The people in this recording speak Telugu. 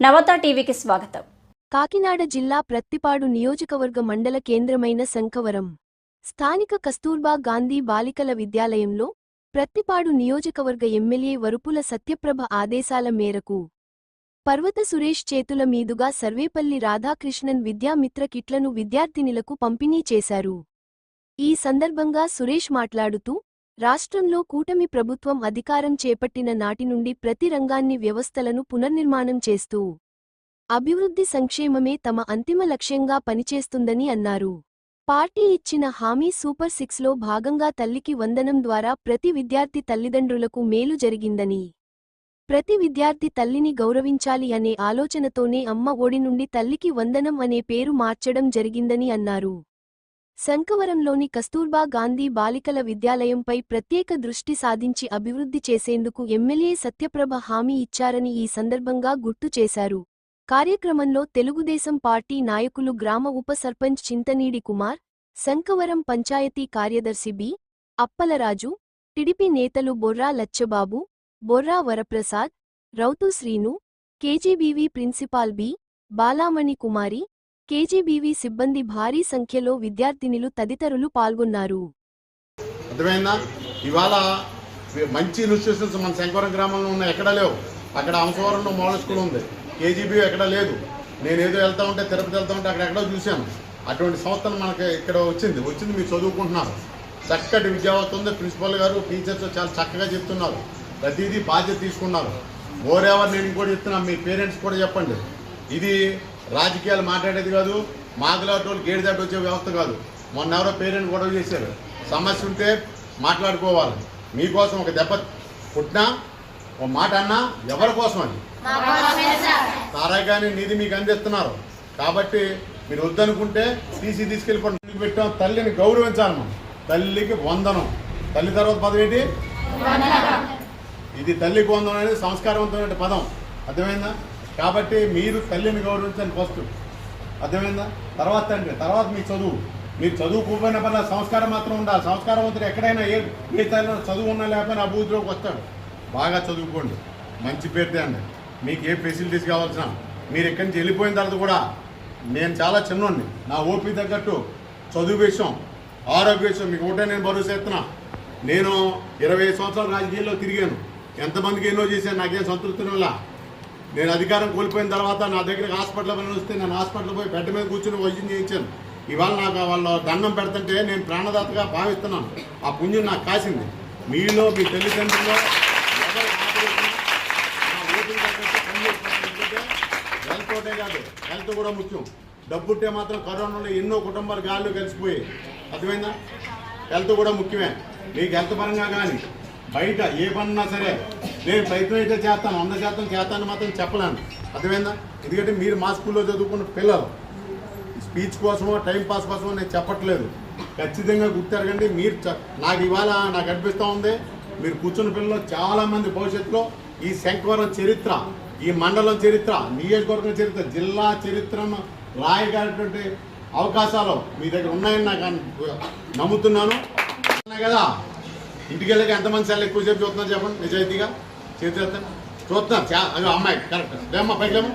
నవత టీవీకి స్వాగతం. కాకినాడ జిల్లా ప్రత్తిపాడు నియోజకవర్గ మండల కేంద్రమైన శంఖవరం స్థానిక కస్తూర్బా గాంధీ బాలికల విద్యాలయంలో ప్రత్తిపాడు నియోజకవర్గ ఎమ్మెల్యే వరుపుల సత్యప్రభ ఆదేశాల మేరకు పర్వత సురేష్ చేతుల మీదుగా సర్వేపల్లి రాధాకృష్ణన్ విద్యామిత్ర కిట్లను విద్యార్థినిలకు పంపిణీ చేశారు. ఈ సందర్భంగా సురేష్ మాట్లాడుతూ రాష్ట్రంలో కూటమి ప్రభుత్వం అధికారం చేపట్టిన నాటి నుండి ప్రతి రంగాన్ని వ్యవస్థలను పునర్నిర్మాణం చేస్తూ అభివృద్ధి సంక్షేమమే తమ అంతిమ లక్ష్యంగా పనిచేస్తుందని అన్నారు. పార్టీ ఇచ్చిన హామీ సూపర్ సిక్స్లో భాగంగా తల్లికి వందనం ద్వారా ప్రతి విద్యార్థి తల్లిదండ్రులకు మేలు జరిగిందని ప్రతి విద్యార్థి తల్లిని గౌరవించాలి అనే ఆలోచనతోనే అమ్మ ఒడి నుండి తల్లికి వందనం అనే పేరు మార్చడం జరిగిందని అన్నారు. శంకవరంలోని కస్తూర్బా గాంధీ బాలికల విద్యాలయంపై ప్రత్యేక దృష్టి సాధించి అభివృద్ధి చేసేందుకు ఎమ్మెల్యే సత్యప్రభ హామీ ఇచ్చారని ఈ సందర్భంగా గుర్తు చేశారు. కార్యక్రమంలో తెలుగుదేశం పార్టీ నాయకులు గ్రామ ఉప సర్పంచ్ చింతనీడి కుమార్ శంకవరం పంచాయతీ కార్యదర్శి బి. అప్పలరాజు టిడిపి నేతలు Borra Lacchababu Borra Varaprasad Routhu Srinu KGBV principal B. Balamani Kumari KGBV సిబ్బంది భారీ సంఖ్యలో విద్యార్థినిలు తదితరులు పాల్గొన్నారు. అర్థమైందా? ఇవాళ మంచి ఇన్స్టిట్యూషన్స్ మన శంకవరం గ్రామంలో ఉన్న ఎక్కడ లేవు. అక్కడ అంశవరంలో మోడల్ స్కూల్ ఉంది. కేజీబీ ఎక్కడ లేదు. నేను ఏదో వెళ్తా ఉంటే తిరుపతి వెళ్తా ఉంటే అక్కడ ఎక్కడో చూశాను. అటువంటి సంస్థలు మనకి ఇక్కడ వచ్చింది. వచ్చింది మీరు చదువుకుంటున్నారు. చక్కటి విద్యావత ఉంది ప్రిన్సిపల్ గారు టీచర్స్ చాలా చక్కగా చెప్తున్నారు. ప్రతిదీ బాధ్యత తీసుకున్నారు. మోరెవర్ నేను కూడా చెప్తున్నా మీ పేరెంట్స్ కూడా చెప్పండి. ఇది రాజకీయాలు మాట్లాడేది కాదు మాగలాటోళ్ళు గేడి దాటి వచ్చే వ్యవస్థ కాదు. మొన్న ఎవరో పేరెంట్ గొడవ చేశారు. సమస్య ఉంటే మాట్లాడుకోవాలి. మీకోసం ఒక దెబ్బ పుట్టినా ఒక మాట అన్నా ఎవరి కోసం అది? తారాగాని నిధి మీకు అందిస్తున్నారు. కాబట్టి మీరు వద్దనుకుంటే తీసి తీసుకెళ్ళిపోండి. పెట్టాం? తల్లిని గౌరవించాలి మనం తల్లికి వందనం. తల్లి తర్వాత పదం ఏంటి? ఇది తల్లికి వందనం అనేది సంస్కారవంతమైన పదం. అర్థమైందా? కాబట్టి మీరు తల్లిని గౌరవించండి ఫస్ట్ అర్థమైందా? తర్వాత తండ్రి తర్వాత మీ చదువు. మీరు చదువుకోకపోయినా పని సంస్కారం మాత్రం ఉండాలి. సంస్కారవంతుడు ఎక్కడైనా ఏ ఏ తల్లి చదువు ఉన్నా లేకపోయినా అభివృద్ధిలోకి వస్తాడు. బాగా చదువుకోండి. మంచి పేరు తేండి మీకు ఏ ఫెసిలిటీస్ కావాల్సిన. మీరు ఎక్కడి నుంచి వెళ్ళిపోయిన తర్వాత కూడా నేను చాలా చిన్నోడిని. నా ఓపీ తగ్గట్టు చదువు విషయం ఆరోగ్య విషయం మీకు ఒకటే నేను భరోసా ఇస్తున్నా. నేను ఇరవై ఐదు సంవత్సరాలు రాజకీయాల్లో తిరిగాను. ఎంతమందికి ఎన్నో చేశాను నాకేం సంతృప్తి వల్ల నేను అధికారం కోల్పోయిన తర్వాత నా దగ్గరికి హాస్పిటల్ పని వస్తే నేను హాస్పిటల్ పోయి బెడ్ మీద కూర్చుని వైద్యం చేయించాను. ఇవాళ నాకు వాళ్ళు దండం పెడుతుంటే నేను ప్రాణదాతగా భావిస్తున్నాను. ఆ పుణ్యం నాకు కాసింది. మీలో మీ తల్లిదండ్రుల్లో హెల్త్ ఒకటే కాదు హెల్త్ కూడా ముఖ్యం. డబ్బుంటే మాత్రం కరోనాలో ఎన్నో కుటుంబాలు గాల్లో కలిసిపోయాయి. అర్థమైందా? హెల్త్ కూడా ముఖ్యమే. మీకు హెల్త్ పరంగా కానీ బయట ఏ పనున్నా సరే. నేను ప్రయత్నం అయితే చేస్తాను వంద శాతం చేస్తాను మాత్రం చెప్పలేను. అర్థమైందా? ఎందుకంటే మీరు మా స్కూల్లో చదువుకున్న పిల్లలు. స్పీచ్ కోసమో టైం పాస్ కోసమో నేను చెప్పట్లేదు. ఖచ్చితంగా గుర్తెరగండి మీరు చ- నాకు ఇవాళ నాకు అనిపిస్తూ ఉంది మీరు కూర్చున్న పిల్లలు చాలామంది భవిష్యత్తులో ఈ శంకవరం చరిత్ర ఈ మండలం చరిత్ర నియోజకవర్గం చరిత్ర జిల్లా చరిత్రను రాయగలటువంటి అవకాశాలు మీ దగ్గర ఉన్నాయని నాకు నమ్ముతున్నాను. కదా? ఇంటికి వెళ్ళాక ఎంతమంది సార్లు ఎక్కువసేపు చూస్తున్నారు చెప్పండి నిజాయితీగా? చేతి చూస్తున్నారు. చా అమ్మాయి కరెక్ట్ లేమ్మా పైకి లేమో